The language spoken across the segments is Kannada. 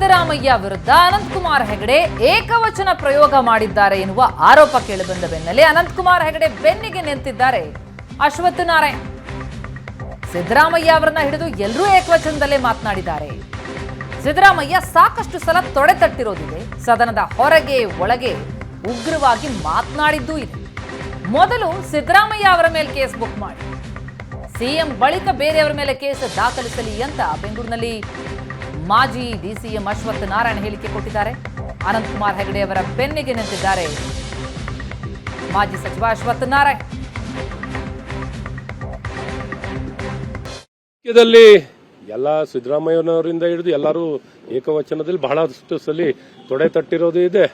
ಸಿದ್ದರಾಮಯ್ಯ ವಿರುದ್ಧ ಅನಂತಕುಮಾರ್ ಹೆಗಡೆ ಏಕವಚನ ಪ್ರಯೋಗ ಮಾಡಿದ್ದಾರೆ ಎನ್ನುವ ಆರೋಪ ಕೇಳಿಬಂದ ಬೆನ್ನಲ್ಲೇ ಅನಂತಕುಮಾರ್ ಹೆಗಡೆ ಬೆನ್ನಿಗೆ ನಿಂತಿದ್ದಾರೆ. ಅಶ್ವತ್ಥ ನಾರಾಯಣ್. ಸಿದ್ದರಾಮಯ್ಯ ಅವರನ್ನ ಹಿಡಿದು ಎಲ್ಲರೂ ಏಕವಚನದಲ್ಲೇ ಮಾತನಾಡಿದ್ದಾರೆ. ಸಿದ್ದರಾಮಯ್ಯ ಸಾಕಷ್ಟು ಸಲ ತೊಡೆ ತಟ್ಟಿರೋದಿದೆ. ಸದನದ ಹೊರಗೆ ಒಳಗೆ ಉಗ್ರವಾಗಿ ಮಾತನಾಡಿದ್ದೂ ಇದೆ ಮೊದಲು ಸಿದ್ದರಾಮಯ್ಯ ಅವರ ಮೇಲೆ ಕೇಸ್ ಬುಕ್ ಮಾಡಿ. ಸಿಎಂ ಬಳಿಕ ಬೇರೆಯವರ ಮೇಲೆ ಕೇಸ್ ದಾಖಲಿಸಲಿ ಅಂತ ಬೆಂಗಳೂರಿನಲ್ಲಿ ಮಾಜಿ ಡಿಸಿಎಂ ಅಶ್ವಥ್ ನಾರಾಯಣ ಹೇಳಿಕೆ ಕೊಟ್ಟಿದ್ದಾರೆ. ಅನಂತಕುಮಾರ್ ಹೆಗಡೆ ಅವರ ಬೆನ್ನಿಗೆ ನಿಂತಿದ್ದಾರೆ. ಮಾಜಿ ಸಚಿವ ಅಶ್ವಥ್ ನಾರಾಯಣ್. ಎಲ್ಲ ಸಿದ್ದರಾಮಯ್ಯನವರಿಂದ ಹಿಡಿದು ಎಲ್ಲರೂ ಏಕವಚನದಲ್ಲಿ ಬಹಳಷ್ಟು ಸಲ ತೊಡೆ ತಟ್ಟಿರೋದು ಇದೆ.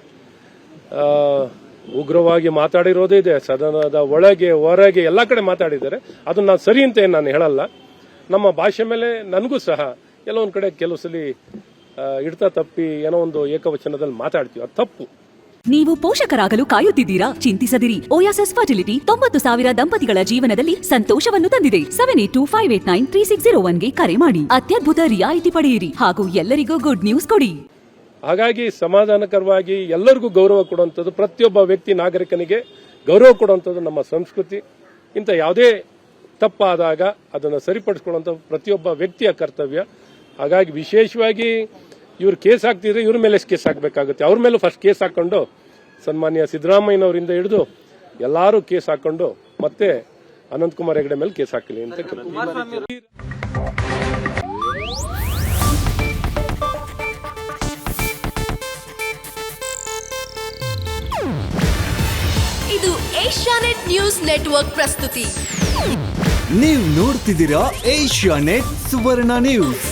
ಉಗ್ರವಾಗಿ ಮಾತಾಡಿರೋದು ಇದೆ. ಸದನದ ಒಳಗೆ, ಹೊರಗೆ ಎಲ್ಲ ಕಡೆ ಮಾತಾಡಿದ್ದಾರೆ. ಅದನ್ನ ನಾನು ಸರಿ ಅಂತ ನಾನು ಹೇಳಲ್ಲ. ನಮ್ಮ ಭಾಷೆ ಮೇಲೆ ನನಗೂ ಸಹ ಕೆಲವೊಂದು ಕಡೆ ಕೆಲವು ಸಲ ಆ, ಹಿಡ್ತಾ ತಪ್ಪಿ ಏನೋ ಒಂದು ಏಕವಚನದಲ್ಲಿ ಮಾತಾಡ್ತೀವಿ. ಅದು ತಪ್ಪು. ನೀವು ಪೋಷಕರಾಗಲು ಕಾಯುತ್ತಿದ್ದೀರಾ? ಚಿಂತಿಸದಿರಿ. ಓಯಾಸಸ್ ಫರ್ಟಿಲಿಟಿ ತೊಂಬತ್ತು ಸಾವಿರ ದಂಪತಿಗಳ ಜೀವನದಲ್ಲಿ ಸಂತೋಷವನ್ನು ತಂದಿದೆ. Seven eight two five eight nine three six zero ಒನ್ಗೆ ಕರೆ ಮಾಡಿ. ಅತ್ಯದ್ಭುತ ರಿಯಾಯಿತಿ ಪಡೆಯಿರಿ. ಹಾಗೂ ಎಲ್ಲರಿಗೂ ಗುಡ್ ನ್ಯೂಸ್ ಕೊಡಿ. ಹಾಗಾಗಿ ಸಮಾಧಾನಕರವಾಗಿ ಎಲ್ಲರಿಗೂ ಗೌರವ ಕೊಡುವಂಥದ್ದು ಪ್ರತಿಯೊಬ್ಬ ವ್ಯಕ್ತಿ ನಾಗರಿಕನಿಗೆ ಗೌರವ ಕೊಡುವಂಥದ್ದು ನಮ್ಮ ಸಂಸ್ಕೃತಿ. ಇಂಥ ಯಾವುದೇ ತಪ್ಪಾದಾಗ ಅದನ್ನು ಸರಿಪಡಿಸ್ಕೊಳ್ಳುವಂಥ ಪ್ರತಿಯೊಬ್ಬ ವ್ಯಕ್ತಿಯ ಕರ್ತವ್ಯ. ಹಾಗಾಗಿ ವಿಶೇಷವಾಗಿ ಇವ್ರು ಕೇಸ್ ಹಾಕ್ತಿದ್ರೆ ಇವ್ರ ಮೇಲೆ ಕೇಸ್ ಹಾಕಬೇಕಾಗುತ್ತೆ? ಅವ್ರ ಮೇಲೂ ಫಸ್ಟ್ ಕೇಸ್ ಹಾಕೊಂಡು ಸನ್ಮಾನ್ಯ ಸಿದ್ದರಾಮಯ್ಯನವರಿಂದ ಹಿಡಿದು ಎಲ್ಲರೂ ಕೇಸ್ ಹಾಕೊಂಡು ಮತ್ತೆ ಅನಂತಕುಮಾರ್ ಹೆಗಡೆ ಮೇಲೆ ಕೇಸ್ ಹಾಕಲಿ ಅಂತ. ಇದು ಏಷ್ಯಾನೆಟ್ ನ್ಯೂಸ್ ನೆಟ್ವರ್ಕ್ ಪ್ರಸ್ತುತಿ. ನೀವು ನೋಡ್ತಿದ್ದೀರಾ ಏಷ್ಯಾ ನೆಟ್ ಸುವರ್ಣ ನ್ಯೂಸ್.